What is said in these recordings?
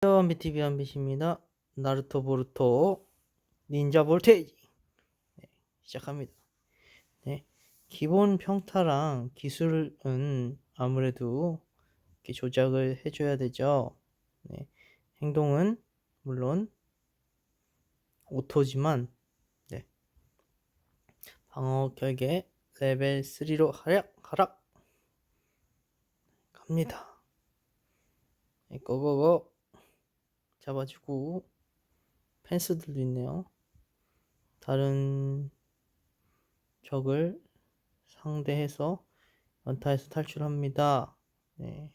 한비TV 한빛입니다. 나루토 보루토 닌자 볼테이지 네, 시작합니다. 네, 기본 평타랑 기술은 아무래도 이렇게 조작을 해줘야 되죠. 네, 행동은 물론 오토지만 네, 방어 결계 레벨 3로 하락 하락 갑니다. 네, 고고고 잡아주고 펜스들도 있네요. 다른 적을 상대해서 연타에서 탈출합니다. 네.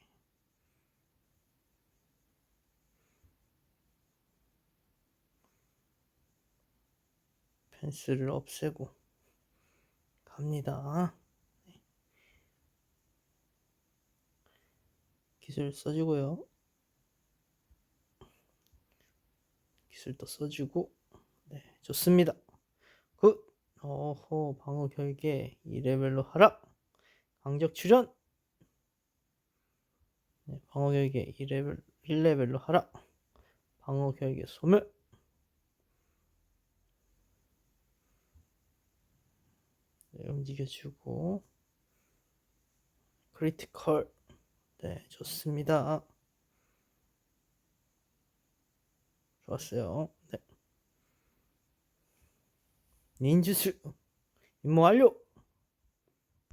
펜스를 없애고 갑니다. 네. 기술 써주고요. 기술도 써주고 네 좋습니다. 굿! 어허 방어 결계 2레벨로 하락! 강적 출현! 네, 방어 결계 2레벨 1레벨로 하락! 방어 결계 소멸! 네, 움직여주고 크리티컬! 네 좋습니다 좋았어요. 네. 닌주스 임무 완료.